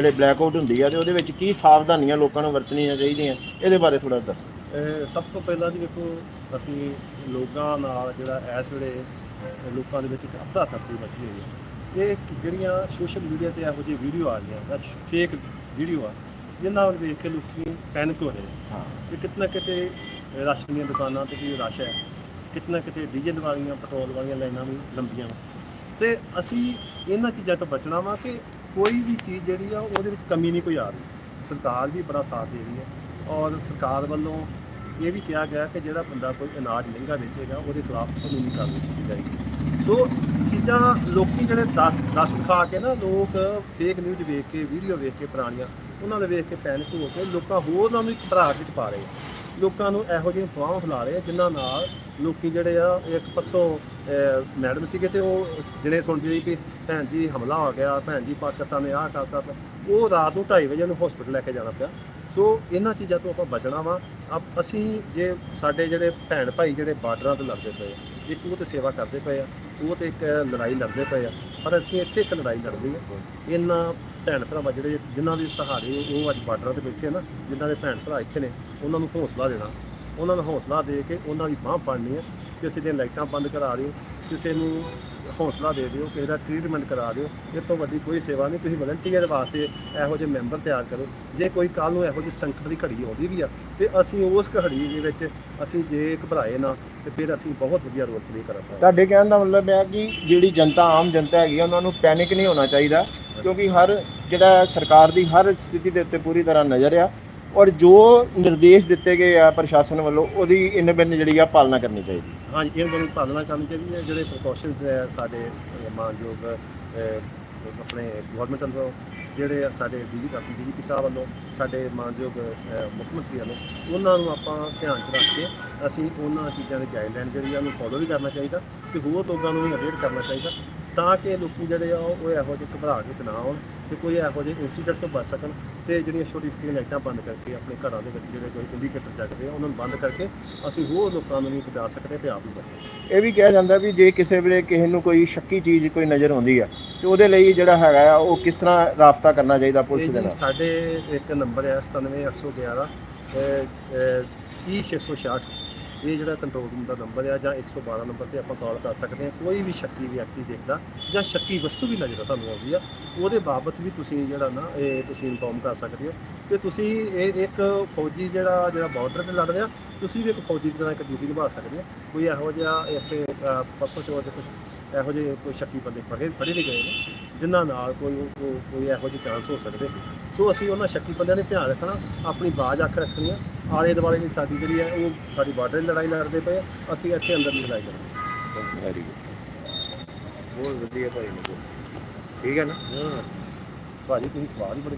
ਜਿਹੜੇ black out ਹੁੰਦੀ ਆ ਤੇ ਉਹਦੇ ਵਿੱਚ ਕੀ ਸਾਵਧਾਨੀਆਂ ਲੋਕਾਂ ਨੂੰ ਵਰਤਣੀਆਂ ਚਾਹੀਦੀਆਂ? ਇਹਦੇ ਬਾਰੇ ਥੋੜਾ ਦੱਸੋ। ਇਹ ਸਭ ਤੋਂ ਪਹਿਲਾਂ ਜੀ ਵੇਖੋ ਅਸੀਂ ਲੋਕਾਂ ਨਾਲ ਜਿਹੜਾ ਇਸ ਵੇਲੇ ਲੋਕਾਂ ਦੇ ਵਿੱਚ ਇੱਕ ਅੱਧਾ ਥੱਪੀ ਮਚੀ ਹੋਈ ਹੈ। ਇਹ ਜਿਹੜੀਆਂ ਸੋਸ਼ਲ ਮੀਡੀਆ ਤੇ ਇਹੋ ਜਿਹੀ ਵੀਡੀਓ ਆ ਰਹੀਆਂ ਜਾਂ ਫੇਕ ਵੀਡੀਓ ਆ ਜਿਨ੍ਹਾਂ ਨੂੰ ਵੇਖ ਕੇ ਲੋਕੀ ਪੈਨਿਕ ਹੋ ਰਹੇ ਹਾਂ। ਕਿ ਕਿਤਨਾ ਕਿਤੇ ਰਾਸ਼ਨ ਦੀਆਂ ਦੁਕਾਨਾਂ ਤੇ ਵੀ ਰਸ਼ ਹੈ ਕਿਤਨਾ ਕਿਤੇ ਡੀਜ਼ਲ ਵਾਲੀਆਂ ਪੈਟਰੋਲ ਵਾਲੀਆਂ ਲਾਈਨਾਂ ਵੀ ਲੰਬੀਆਂ। ਤੇ ਅਸੀਂ ਇਹਨਾਂ ਚੀਜ਼ਾਂ ਤੋਂ ਬਚਣਾ ਵਾ ਕਿ ਕੋਈ ਵੀ ਚੀਜ਼ ਜਿਹੜੀ ਆ, ਉਹਦੇ ਵਿੱਚ ਕਮੀ ਨਹੀਂ ਕੋਈ ਆ ਰਹੀ। ਸਰਕਾਰ ਵੀ ਬੜਾ ਸਾਥ ਦੇ ਰਹੀ ਹੈ ਔਰ ਸਰਕਾਰ ਵੱਲੋਂ ਇਹ ਵੀ ਕਿਹਾ ਗਿਆ ਕਿ ਜਿਹੜਾ ਬੰਦਾ ਕੋਈ ਅਨਾਜ ਮਹਿੰਗਾ ਵੇਚੇਗਾ, ਉਹਦੇ ਖਿਲਾਫ ਕਾਨੂੰਨੀ ਕਾਰਵਾਈ ਕੀਤੀ ਜਾਏਗੀ। ਸੋ ਚੀਜ਼ਾਂ ਲੋਕੀ ਜਿਹੜੇ 10 10 ਖਾ ਕੇ ਨਾ ਲੋਕ ਫੇਕ ਨਿਊਜ਼ ਵੇਖ ਕੇ ਵੀਡੀਓ ਵੇਖ ਕੇ ਪੁਰਾਣੀਆਂ, ਉਹਨਾਂ ਦੇ ਵੇਖ ਕੇ ਪੈਨਿਕ ਹੋ ਕੇ ਲੋਕਾਂ ਹੋਰ ਨਾਲ ਵੀ ਘਬਰਾਹਟ ਵਿੱਚ ਪਾ ਰਹੇ ਆ। ਲੋਕਾਂ ਨੂੰ ਇਹੋ ਜਿਹੀਆਂ ਅਫਵਾਹਾਂ ਫੈਲਾ ਰਹੇ ਆ, ਜਿਨ੍ਹਾਂ ਨਾਲ ਲੋਕੀ ਜਿਹੜੇ ਆ ਇੱਕ ਪਰਸੋਂ ਮੈਡਮ ਸੀਗੇ ਤੇ ਉਹ ਜਿਹੜੇ ਸੁਣਦੇ ਸੀ ਕਿ ਭੈਣ ਜੀ ਹਮਲਾ ਹੋ ਗਿਆ, ਭੈਣ ਜੀ ਪਾਕਿਸਤਾਨ ਨੇ ਆਹ ਕਰਤਾ ਉਹ ਰਾਤ ਨੂੰ 2:30 ਵਜੇ ਉਹਨੂੰ ਹਸਪੀਟਲ ਲੈ ਕੇ ਜਾਣਾ ਪਿਆ। ਸੋ ਇਹਨਾਂ ਚੀਜ਼ਾਂ ਤੋਂ ਆਪਾਂ ਬਚਣਾ ਵਾ। ਅਬ ਅਸੀਂ ਜੇ ਸਾਡੇ ਜਿਹੜੇ ਭੈਣ ਭਾਈ ਜਿਹੜੇ ਬਾਰਡਰਾਂ ਤੇ ਲੜਦੇ ਪਏ ਆ, ਇੱਕ ਉਹ ਤੇ ਸੇਵਾ ਕਰਦੇ ਪਏ ਆ, ਉਹ ਤੇ ਇੱਕ ਲੜਾਈ ਲੜਦੇ ਪਏ ਆ, ਪਰ ਅਸੀਂ ਇੱਥੇ ਇੱਕ ਲੜਾਈ ਲੜਦੇ ਆ। ਇਹਨਾਂ ਭੈਣ ਭਰਾਵਾਂ ਜਿਹੜੇ ਜਿਨ੍ਹਾਂ ਦੇ ਸਹਾਰੇ ਉਹ ਅੱਜ ਬਾਰਡਰਾਂ ਤੇ ਬੈਠੇ ਆ ਨਾ, ਜਿਨ੍ਹਾਂ ਦੇ ਭੈਣ ਭਰਾ ਇੱਥੇ ਨੇ, ਉਹਨਾਂ ਨੂੰ ਹੌਸਲਾ ਦੇਣਾ। ਉਹਨਾਂ ਨੂੰ ਹੌਸਲਾ ਦੇ ਕੇ ਉਹਨਾਂ ਦੀ ਬਾਂਹ ਫੜਨੀ ਹੈ ਕਿਸੇ ਦੀਆਂ ਲਾਈਟਾਂ ਬੰਦ ਕਰਾ ਦਿਓ ਕਿਸੇ ਨੂੰ ਹੌਸਲਾ ਦੇ ਦਿਓ, ਕਿਸੇ ਦਾ ਟ੍ਰੀਟਮੈਂਟ ਕਰਾ ਦਿਓ। ਇਹ ਤੋਂ ਵੱਡੀ ਕੋਈ ਸੇਵਾ ਨਹੀਂ। ਤੁਸੀਂ ਵਲੰਟੀਅਰ ਵਾਸਤੇ ਇਹੋ ਜਿਹੇ ਮੈਂਬਰ ਤਿਆਰ ਕਰੋ। ਜੇ ਕੋਈ ਕੱਲ ਨੂੰ ਇਹੋ ਜਿਹੀ ਸੰਕਟ ਦੀ ਘੜੀ ਆਉਂਦੀ ਵੀ ਆ, ਤੇ ਅਸੀਂ ਉਸ ਘੜੀ ਦੇ ਵਿੱਚ ਅਸੀਂ ਜੇ ਘਬਰਾਏ ਨਾ, ਤੇ ਫਿਰ ਅਸੀਂ ਬਹੁਤ ਵਧੀਆ ਰੋਲ ਪਲੇ ਕਰਾਂਗੇ। ਤੁਹਾਡੇ ਕਹਿਣ ਦਾ ਮਤਲਬ ਹੈ ਕਿ ਜਿਹੜੀ ਜਨਤਾ, ਆਮ ਜਨਤਾ ਹੈਗੀ ਆ, ਉਹਨਾਂ ਨੂੰ ਪੈਨਿਕ ਨਹੀਂ ਹੋਣਾ ਚਾਹੀਦਾ, ਕਿਉਂਕਿ ਹਰ ਜਿਹੜਾ ਸਰਕਾਰ ਦੀ ਹਰ ਸਥਿਤੀ ਦੇ ਉੱਤੇ ਪੂਰੀ ਤਰ੍ਹਾਂ ਨਜ਼ਰ ਆ। ਔਰ ਜੋ ਨਿਰਦੇਸ਼ ਦਿੱਤੇ ਗਏ ਆ ਪ੍ਰਸ਼ਾਸਨ ਵੱਲੋਂ, ਉਹਦੀ ਇਨ ਬਿਨ ਜਿਹੜੀ ਆ ਪਾਲਣਾ ਕਰਨੀ ਚਾਹੀਦੀ। ਹਾਂਜੀ ਇਹਨਾਂ ਦੀ ਪਾਲਣਾ ਕਰਨੀ ਚਾਹੀਦੀ ਹੈ, ਜਿਹੜੇ ਪ੍ਰੀਕਾਸ਼ਨਸ ਹੈ ਸਾਡੇ ਮਾਨਯੋਗ ਆਪਣੇ ਗਵਰਨਮੈਂਟ ਵੱਲੋਂ, ਜਿਹੜੇ ਆ ਸਾਡੇ ਡੀ ਡੀਜੀਪੀ ਸਾਹਿਬ ਵੱਲੋਂ, ਸਾਡੇ ਮਾਨਯੋਗ ਮੁੱਖ ਮੰਤਰੀ ਵੱਲੋਂ, ਉਹਨਾਂ ਨੂੰ ਆਪਾਂ ਧਿਆਨ 'ਚ ਰੱਖ ਕੇ ਅਸੀਂ ਉਹਨਾਂ ਚੀਜ਼ਾਂ ਦੇ ਗਾਈਡਲਾਈਨ ਜਿਹੜੀ ਆ, ਉਹਨੂੰ ਫੋਲੋ ਵੀ ਕਰਨਾ ਚਾਹੀਦਾ ਤੇ ਹੋਰ ਲੋਕਾਂ ਨੂੰ ਵੀ ਅਵੇਅਰ ਕਰਨਾ ਚਾਹੀਦਾ। ਤਾਂ ਕਿ ਲੋਕੀ ਜਿਹੜੇ ਆ ਉਹ ਇਹੋ ਜਿਹੇ ਘਬਰਾਹਟ ਵਿੱਚ ਨਾ ਆਉਣ ਤੇ ਕੋਈ ਇਹੋ ਜਿਹੇ ਇਨਸੀਡੈਂਟ ਤੋਂ ਬਚ ਸਕਣ ਤੇ ਜਿਹੜੀਆਂ ਛੋਟੀ ਛੋਟੀਆਂ ਲਾਈਟਾਂ ਬੰਦ ਕਰਕੇ ਆਪਣੇ ਘਰਾਂ ਦੇ ਵਿੱਚ ਜਿਹੜੇ ਕੋਈ ਇੰਡੀਕੇਟਰ ਜਗਦੇ ਆ ਉਹਨਾਂ ਨੂੰ ਬੰਦ ਕਰਕੇ ਅਸੀਂ ਹੋਰ ਲੋਕਾਂ ਨੂੰ ਵੀ ਬਚਾ ਸਕਦੇ ਤੇ ਆਪ ਵੀ ਬਚ ਸਕਦੇ। ਇਹ ਵੀ ਕਿਹਾ ਜਾਂਦਾ ਵੀ ਜੇ ਕਿਸੇ ਵੇਲੇ ਕਿਸੇ ਨੂੰ ਕੋਈ ਸ਼ੱਕੀ ਚੀਜ਼ ਕੋਈ ਨਜ਼ਰ ਆਉਂਦੀ ਆ ਤੇ ਉਹਦੇ ਲਈ ਜਿਹੜਾ ਹੈਗਾ ਆ ਉਹ ਕਿਸ ਤਰ੍ਹਾਂ ਰਾਬਤਾ ਕਰਨਾ ਚਾਹੀਦਾ ਪੁਲਿਸ ਦੇ ਨਾਲ? ਸਾਡੇ ਇੱਕ ਨੰਬਰ ਹੈ 97811 3666 ਇਹ ਜਿਹੜਾ ਕੰਟਰੋਲ ਰੂਮ ਦਾ ਨੰਬਰ ਆ ਜਾਂ 112 ਨੰਬਰ ਤੇ ਆਪਾਂ ਕਾਲ ਕਰ ਸਕਦੇ ਹਾਂ ਕੋਈ ਵੀ ਸ਼ੱਕੀ ਵਿਅਕਤੀ ਦੇਖਦਾ ਜਾਂ ਸ਼ੱਕੀ ਵਸਤੂ ਵੀ ਨਜ਼ਰ ਤੁਹਾਨੂੰ ਆਉਂਦੀ ਆ ਉਹਦੇ ਬਾਬਤ ਵੀ ਤੁਸੀਂ ਜਿਹੜਾ ਨਾ ਇਹ ਤੁਸੀਂ ਇਨਫੋਰਮ ਕਰ ਸਕਦੇ ਹੋ ਕਿ ਤੁਸੀਂ ਇਹ ਇੱਕ ਫੌਜੀ ਜਿਹੜਾ ਜਿਹੜਾ ਬਾਰਡਰ ਤੇ ਲੜ ਰਿਹਾ ਤੁਸੀਂ ਵੀ ਇੱਕ ਫੌਜੀ ਦੀ ਤਰ੍ਹਾਂ ਇੱਕ ਡਿਊਟੀ ਨਿਭਾ ਸਕਦੇ ਹੋ। ਕੋਈ ਇਹੋ ਜਿਹਾ ਇੱਥੇ ਅਹ, ਪਰਸੋਂ ਚੋਰ ਕੁਝ ਇਹੋ ਜਿਹੇ ਕੋਈ ਸ਼ੱਕੀ ਬੰਦੇ ਫੜੇ ਫੜੇ ਨਹੀਂ ਗਏ ਨੇ। ਜਿਨ੍ਹਾਂ ਨਾਲ ਕੋਈ ਕੋਈ ਕੋਈ ਇਹੋ ਜਿਹੇ ਚਾਂਸ ਹੋ ਸਕਦੇ ਸੀ। ਸੋ ਅਸੀਂ ਉਹਨਾਂ ਸ਼ੱਕੀ ਬੰਦਿਆਂ ਨੇ ਧਿਆਨ ਰੱਖਣਾ ਆਪਣੀ ਬਾਜ਼ ਅੱਖ ਰੱਖਣੀ ਆ। ਆਲੇ ਦੁਆਲੇ ਦੀ ਸਾਡੀ ਜਿਹੜੀ ਹੈ ਉਹ ਸਾਡੀ ਬਾਰਡਰ ਦੀ ਲੜਾਈ ਲੜਦੇ ਪਏ ਆ, ਅਸੀਂ ਇੱਥੇ ਅੰਦਰ ਦੀ ਲੜਾਈ ਲੜਦੇ ਵੈਰੀ ਗੁੱਡ ਬਹੁਤ ਵਧੀਆ ਭਾਈ ਨੇ। ਠੀਕ ਹੈ ਨਾ? ਹਾਂ। ਭਾਜੀ ਤੁਸੀਂ ਸਵਾਲ ਹੀ ਬੜੇ